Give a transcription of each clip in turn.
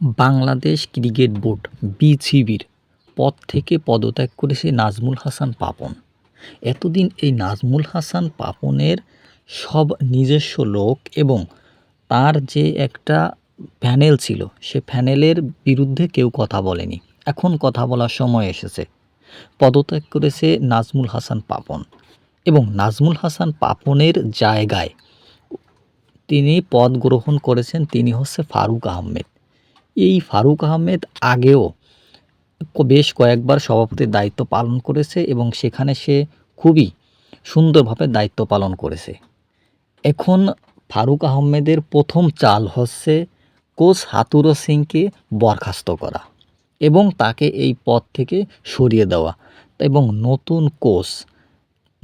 Bangladesh cricket board, বিসিবির পদ থেকে পদত্যাগ করেছে নাজমুল হাসান পাপন। এতদিন এই নাজমুল হাসান পাপনের সব নিজস্ব লোক এবং তার যে একটা প্যানেল ছিল, সে প্যানেলের বিরুদ্ধে কেউ কথা বলেনি। এখন কথা বলার সময় এসেছে। পদত্যাগ করেছে নাজমুল হাসান পাপন। এবং নাজমুল হাসান পাপনের জায়গায় তিনি পদ গ্রহণ করেছেন তিনি হচ্ছে ফারুক আহমেদ। এই ফারুক আহমেদ আগেও বেশ কয়েকবার সভাপতির দায়িত্ব পালন করেছে এবং সেখানে সে খুবই সুন্দরভাবে দায়িত্ব পালন করেছে। এখন ফারুক আহমেদের প্রথম চাল হচ্ছে কোচ হাতুরো সিংকে বরখাস্ত করা এবং তাকে এই পদ থেকে সরিয়ে দেওয়া এবং নতুন কোচ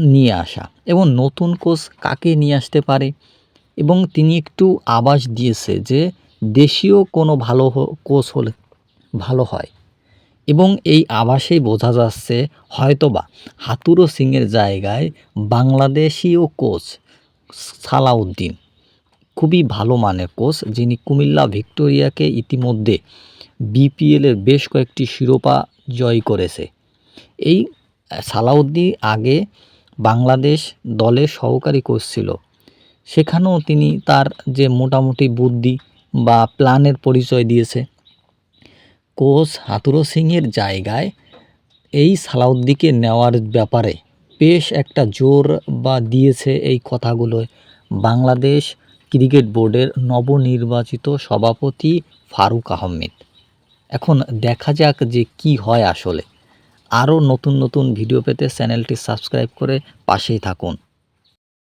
নিয়ে আসা এবং নতুন কোচ কাকে নিয়ে আসতে পারে এবং তিনি একটু আভাস দিয়েছে যে দেশীয় কোনো ভালো কোচ হলে ভালো হয়। এবং এই আভাসেই বোঝা যাচ্ছে হয়তোবা হাতুরো সিংয়ের জায়গায় বাংলাদেশীয় কোচ সালাউদ্দিন, খুবই ভালো মানের কোচ, যিনি কুমিল্লা ভিক্টোরিয়াকে ইতিমধ্যে বিপিএলের বেশ কয়েকটি শিরোপা জয় করেছে। এই সালাউদ্দিন আগে বাংলাদেশ দলের সহকারী কোচ ছিল। সেখানেও তিনি তার যে মোটামুটি বুদ্ধি বা প্ল্যানের পরিচয় দিয়েছে। কোচ হাতুরো সিংয়ের জায়গায় এই সালাউদ্দিকে নেওয়ার ব্যাপারে বেশ একটা জোর বা দিয়েছে এই কথাগুলো। বাংলাদেশ ক্রিকেট বোর্ডের নবনির্বাচিত সভাপতি ফারুক আহমেদ। এখন দেখা যাক যে কি হয় আসলে। আরও নতুন নতুন ভিডিও পেতে চ্যানেলটি সাবস্ক্রাইব করে পাশেই থাকুন।